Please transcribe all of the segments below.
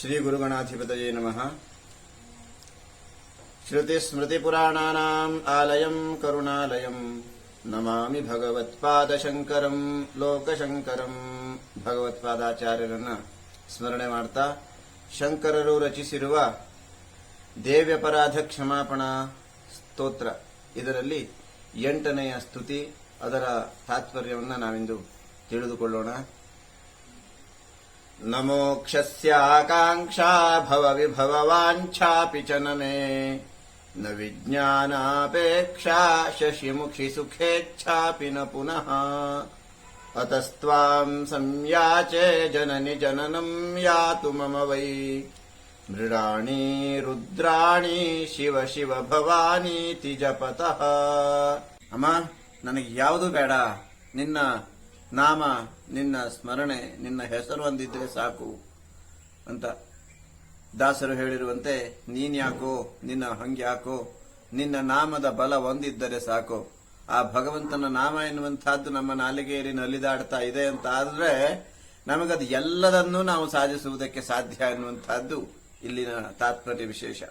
ಶ್ರೀ ಗುರುಗಣಾಧಿಪತಯೇ ನಮಃ ಶ್ರುತಿಸ್ಮೃತಿಪುರಾಣಾನಾम् ಆಲಯಂ ಕರುಣಾಲಯಂ ನಮಾಮಿ ಭಗವತ್ಪಾದಶಂಕರಂ ಲೋಕಶಂಕರಂ ಭಗವತ್ಪಾದಾಚಾರ್ಯರನ್ನ ಸ್ಮರಣೆ ಮಾಡ್ತಾ ಶಂಕರರು ರಚಿಸಿರುವ ದೇವ್ಯಪರಾಧ ಕ್ಷಮಾಪಣಾ ಸ್ತೋತ್ರ. ಇದರಲ್ಲಿ ಎಂಟನೆಯ ಸ್ತುತಿ, ಅದರ ತಾತ್ಪರ್ಯವನ್ನು ನಾವಿಂದು ತಿಳಿದುಕೊಳ್ಳೋಣ. न मोक्षस्याकाङ्क्षा भवविभववाञ्छापि च न मे न विज्ञानापेक्षा शशिमुखि सुखेच्छापि न पुनः अतस्त्वाम् संयाचे जननि जननम् यातु मम वै मृडाणी रुद्राणಿ ಶಿವ ಶಿವ ಭವಾನೀತಿ ಜಪತಃ ಅಮ್ಮ ನನಗೆ ಯಾವುದು ಬೇಡ ನಿನ್ನ ನಾಮ, ನಿನ್ನ ಸ್ಮರಣೆ, ನಿನ್ನ ಹೆಸರು ಒಂದಿದ್ರೆ ಸಾಕು ಅಂತ ದಾಸರು ಹೇಳಿರುವಂತೆ ನೀನ್ ಯಾಕೋ ನಿನ್ನ ಹಂಗ್ಯಾಕೋ, ನಿನ್ನ ನಾಮದ ಬಲ ಒಂದಿದ್ದರೆ ಸಾಕು. ಆ ಭಗವಂತನ ನಾಮ ಎನ್ನುವಂತಹದ್ದು ನಮ್ಮ ನಾಲಿಗೆಯಲ್ಲಿ ನಲಿದಾಡ್ತಾ ಇದೆ ಅಂತ ಆದ್ರೆ, ನಮಗದು ಎಲ್ಲದನ್ನೂ ನಾವು ಸಾಧಿಸುವುದಕ್ಕೆ ಸಾಧ್ಯ ಎನ್ನುವಂತಹದ್ದು ಇಲ್ಲಿನ ತಾತ್ಪರ್ಯ ವಿಶೇಷ.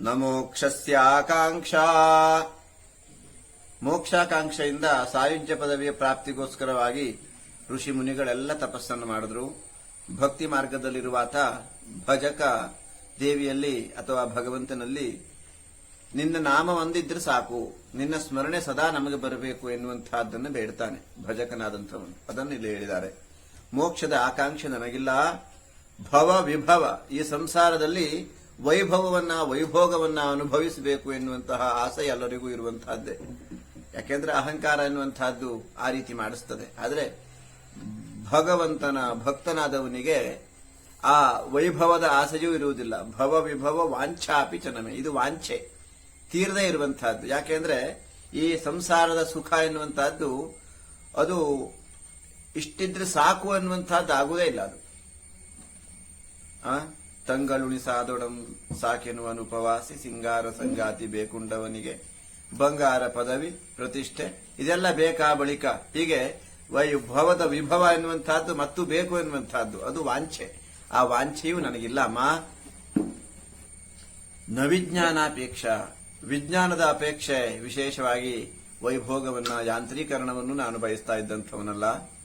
ನಮೋಕ್ಷಸ್ಯಾಕಾಂಕ್ಷಾ. ಮೋಕ್ಷಾಕಾಂಕ್ಷೆಯಿಂದ ಸಾಯುಜ್ಯ ಪದವಿಯ ಪ್ರಾಪ್ತಿಗೋಸ್ಕರವಾಗಿ ಋಷಿ ಮುನಿಗಳೆಲ್ಲ ತಪಸ್ಸನ್ನು ಮಾಡಿದ್ರು. ಭಕ್ತಿ ಮಾರ್ಗದಲ್ಲಿರುವಾತ ಭಜಕ ದೇವಿಯಲ್ಲಿ ಅಥವಾ ಭಗವಂತನಲ್ಲಿ, ನಿನ್ನ ನಾಮ ಒಂದಿದ್ರೆ ಸಾಕು, ನಿನ್ನ ಸ್ಮರಣೆ ಸದಾ ನಮಗೆ ಬರಬೇಕು ಎನ್ನುವಂತಹದ್ದನ್ನು ಬೇಡ್ತಾನೆ ಭಜಕನಾದಂಥವನು. ಅದನ್ನು ಇಲ್ಲಿ ಹೇಳಿದ್ದಾರೆ. ಮೋಕ್ಷದ ಆಕಾಂಕ್ಷೆ ನಮಗಿಲ್ಲ ಭವ ವಿಭವ, ಈ ಸಂಸಾರದಲ್ಲಿ ವೈಭವವನ್ನ, ವೈಭೋಗವನ್ನ ಅನುಭವಿಸಬೇಕು ಎನ್ನುವಂತಹ ಆಸೆ ಎಲ್ಲರಿಗೂ ಇರುವಂತಹದ್ದೇ. ಯಾಕೆಂದ್ರೆ ಅಹಂಕಾರ ಎನ್ನುವಂತಹದ್ದು ಆ ರೀತಿ ಮಾಡಿಸ್ತದೆ. ಆದರೆ ಭಗವಂತನ, ಭಕ್ತನಾದವನಿಗೆ ಆ ವೈಭವದ ಆಸೆಯೂ ಇರುವುದಿಲ್ಲ. ಭವ ವಿಭವ ವಾಂಛಾಪಿ ಚನಮೆ ಇದು ವಾಂಛೆ. ತೀರದೇ ಇರುವಂತಹದ್ದು ಯಾಕೆಂದ್ರೆ ಈ ಸಂಸಾರದ ಸುಖ ಎನ್ನುವಂತಹದ್ದು ಅದು ಇಷ್ಟಿದ್ರೆ ಸಾಕು ಅನ್ನುವಂತಹದ್ದು ಆಗುವುದೇ ಇಲ್ಲ ಅದು. ತಂಗಳುಣಿಸಾದೊಡಂ ಸಾಕೆನ್ನುವನು ಉಪವಾಸಿ ಸಿಂಗಾರ ಸಂಗಾತಿ ಬೇಕುಂಡವನಿಗೆ. ಬಂಗಾರ ಪದವಿ, ಪ್ರತಿಷ್ಠೆ, ಇದೆಲ್ಲ ಬೇಕಾ ಬಳಿಕ? ಹೀಗೆ ವೈಭವದ ವಿಭವ ಎನ್ನುವಂತಹದ್ದು ಮತ್ತು ಬೇಕು ಎನ್ನುವಂತಹದ್ದು ಅದು ವಾಂಛೆ. ಆ ವಾಂಛೆಯು ನನಗಿಲ್ಲ ಅಮ್ಮ ನ ವಿಜ್ಞಾನಾಪೇಕ್ಷ ವಿಜ್ಞಾನದ ಅಪೇಕ್ಷೆ ವಿಶೇಷವಾಗಿ ವೈಭೋಗವನ್ನ, ಯಾಂತ್ರೀಕರಣವನ್ನು ನಾನು ಬಯಸ್ತಾ ಇದ್ದಂಥವನಲ್ಲ.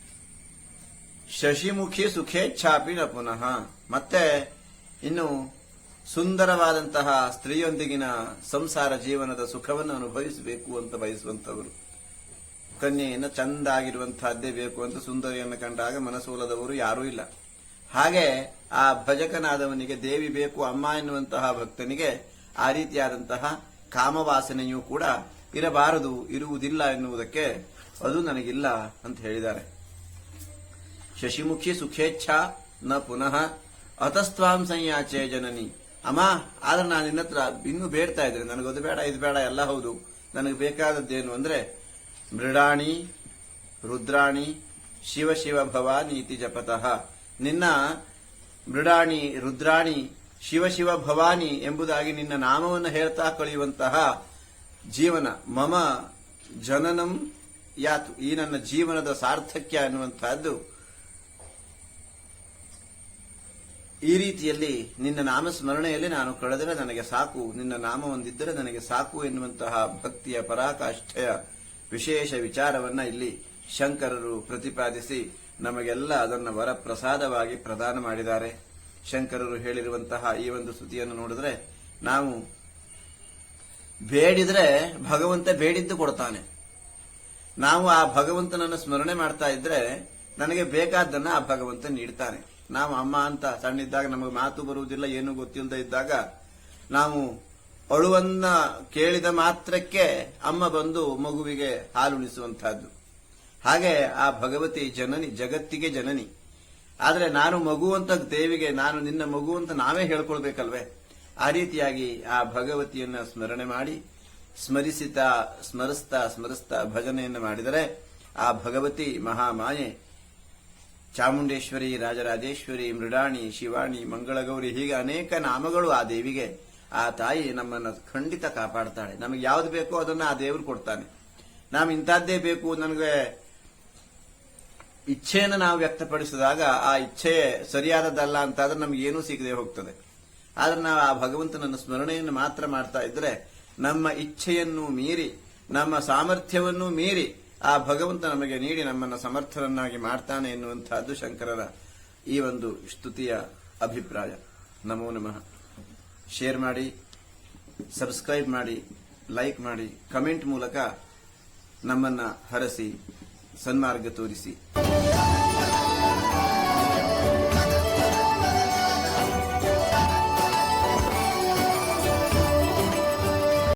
ಶಶಿಮುಖಿ ಸುಖೇಚ್ಛಾಪಿ ನ ಪುನಃ. ಮತ್ತೆ ಇನ್ನು ಸುಂದರವಾದಂತಹ ಸ್ತ್ರೀಯೊಂದಿಗಿನ ಸಂಸಾರ ಜೀವನದ ಸುಖವನ್ನು ಅನುಭವಿಸಬೇಕು ಅಂತ ಬಯಸುವಂತವರು ಕನ್ಯೆಯನ್ನು ಚಂದಾಗಿರುವಂತಹದ್ದೇ ಬೇಕು ಅಂತ ಸುಂದರಿಯನ್ನು ಕಂಡಾಗ ಮನಸೋಲದವರು ಯಾರೂ ಇಲ್ಲ. ಹಾಗೆ ಆ ಭಜಕನಾದವನಿಗೆ ದೇವಿ ಬೇಕು, ಅಮ್ಮ ಎನ್ನುವಂತಹ ಭಕ್ತನಿಗೆ ಆ ರೀತಿಯಾದಂತಹ ಕಾಮವಾಸನೆಯೂ ಕೂಡ ಇರಬಾರದು, ಇರುವುದಿಲ್ಲ ಎನ್ನುವುದಕ್ಕೆ ಅದು ನನಗಿಲ್ಲ ಅಂತ ಹೇಳಿದ್ದಾರೆ. ಶಶಿಮುಖಿ ಸುಖೇಚ್ಛಾ ನ ಪುನಃ ಅತಸ್ತ್ವಾಂ ಸಂಯಾಚೆ ಜನನಿ. ಅಮ್ಮ, ಆದ್ರೆ ನಾನು ನಿನ್ನ ಹತ್ರ ಇನ್ನೂ ಬೇಡ್ತಾ ಇದ್ದೇನೆ. ನನಗದು ಬೇಡ, ಇದು ಬೇಡ, ಎಲ್ಲ ಹೌದು. ನನಗೆ ಬೇಕಾದದ್ದೇನು ಅಂದ್ರೆ, ಮೃಡಾಣಿ, ರುದ್ರಾಣಿ, ಶಿವ ಶಿವ ಭವಾನಿ ನೀತಿ ಜಪತಃ. ನಿನ್ನ ಮೃಡಾಣಿ, ರುದ್ರಾಣಿ, ಶಿವ ಶಿವ ಭವಾನಿ ಎಂಬುದಾಗಿ ನಿನ್ನ ನಾಮವನ್ನು ಹೇಳ್ತಾ ಕಳೆಯುವಂತಹ ಜೀವನ. ಮಮ ಜನನಂ ಯಾತು. ಈ ನನ್ನ ಜೀವನದ ಸಾರ್ಥಕ್ಯ ಎನ್ನುವಂತಹದ್ದು ಈ ರೀತಿಯಲ್ಲಿ ನಿನ್ನ ನಾಮಸ್ಮರಣೆಯಲ್ಲಿ ನಾನು ಕಳೆದರೆ ನನಗೆ ಸಾಕು, ನಿನ್ನ ನಾಮ ಹೊಂದಿದ್ದರೆ ನನಗೆ ಸಾಕು ಎನ್ನುವಂತಹ ಭಕ್ತಿಯ ಪರಾಕಾಷ್ಠೆಯ ವಿಶೇಷ ವಿಚಾರವನ್ನ ಇಲ್ಲಿ ಶಂಕರರು ಪ್ರತಿಪಾದಿಸಿ ನಮಗೆಲ್ಲ ಅದನ್ನು ವರಪ್ರಸಾದವಾಗಿ ಪ್ರದಾನ ಮಾಡಿದ್ದಾರೆ. ಶಂಕರರು ಹೇಳಿರುವಂತಹ ಈ ಒಂದು ಸ್ತುತಿಯನ್ನು ನೋಡಿದ್ರೆ ನಾವು ಬೇಡಿದ್ರೆ ಭಗವಂತ ಬೇಡಿದ್ದು ಕೊಡ್ತಾನೆ. ನಾವು ಆ ಭಗವಂತನನ್ನು ಸ್ಮರಣೆ ಮಾಡ್ತಾ ಇದ್ರೆ ನನಗೆ ಬೇಕಾದ್ದನ್ನು ಆ ಭಗವಂತ ನೀಡ್ತಾನೆ. ನಾವು ಅಮ್ಮ ಅಂತ ಸಣ್ಣಿದ್ದಾಗ ನಮಗೆ ಮಾತು ಬರುವುದಿಲ್ಲ, ಏನು ಗೊತ್ತಿಲ್ಲದೆ ಇದ್ದಾಗ ನಾವು ಅಳುವನ್ನ ಕೇಳಿದ ಮಾತ್ರಕ್ಕೆ ಅಮ್ಮ ಬಂದು ಮಗುವಿಗೆ ಹಾಲುಣಿಸುವಂತಹದ್ದು ಹಾಗೆ ಆ ಭಗವತಿ ಜನನಿ, ಜಗತ್ತಿಗೆ ಜನನಿ. ಆದರೆ ನಾನು ಮಗು ಅಂತ ದೇವಿಗೆ, ನಾನು ನಿನ್ನ ಮಗು ಅಂತ ನಾವೇ ಹೇಳ್ಕೊಳ್ಬೇಕಲ್ವೇ? ಆ ರೀತಿಯಾಗಿ ಆ ಭಗವತಿಯನ್ನ ಸ್ಮರಣೆ ಮಾಡಿ, ಸ್ಮರಿಸಿತಾ, ಸ್ಮರಿಸ್ತಾ ಸ್ಮರಿಸ್ತಾ ಭಜನೆಯನ್ನು ಮಾಡಿದರೆ ಆ ಭಗವತಿ ಮಹಾಮಾಯೆ ಚಾಮುಂಡೇಶ್ವರಿ, ರಾಜರಾಜೇಶ್ವರಿ, ಮೃಡಾಣಿ, ಶಿವಾಣಿ, ಮಂಗಳಗೌರಿ ಹೀಗೆ ಅನೇಕ ನಾಮಗಳು ಆ ದೇವಿಗೆ, ಆ ತಾಯಿ ನಮ್ಮನ್ನು ಖಂಡಿತ ಕಾಪಾಡ್ತಾಳೆ. ನಮಗೆ ಯಾವ್ದು ಬೇಕೋ ಅದನ್ನ ಆ ದೇವರು ಕೊಡ್ತಾನೆ. ನಾವು ಇಂಥದ್ದೇ ಬೇಕು, ನನಗೆ ಇಚ್ಛೆಯನ್ನು ನಾವು ವ್ಯಕ್ತಪಡಿಸಿದಾಗ ಆ ಇಚ್ಛೆ ಸರಿಯಾದದಲ್ಲ ಅಂತಾದ್ರೆ ನಮ್ಗೆ ಏನೂ ಸಿಗದೆ ಹೋಗ್ತದೆ. ಆದ್ರೆ ನಾವು ಆ ಭಗವಂತನನ್ನು ಸ್ಮರಣೆಯನ್ನು ಮಾತ್ರ ಮಾಡ್ತಾ ಇದ್ರೆ ನಮ್ಮ ಇಚ್ಛೆಯನ್ನು ಮೀರಿ, ನಮ್ಮ ಸಾಮರ್ಥ್ಯವನ್ನು ಮೀರಿ ಆ ಭಗವಂತ ನಮಗೆ ನೀಡಿ ನಮ್ಮನ್ನು ಸಮರ್ಥರನ್ನಾಗಿ ಮಾಡ್ತಾನೆ ಎನ್ನುವಂತಹದ್ದು ಶಂಕರರ ಈ ಒಂದು ಸ್ತುತಿಯ ಅಭಿಪ್ರಾಯ. ನಮೋ ನಮಃ. ಶೇರ್ ಮಾಡಿ, ಸಬ್ಸ್ಕ್ರೈಬ್ ಮಾಡಿ, ಲೈಕ್ ಮಾಡಿ, ಕಮೆಂಟ್ ಮೂಲಕ ನಮ್ಮನ್ನ ಹರಸಿ, ಸನ್ಮಾರ್ಗ ತೋರಿಸಿ.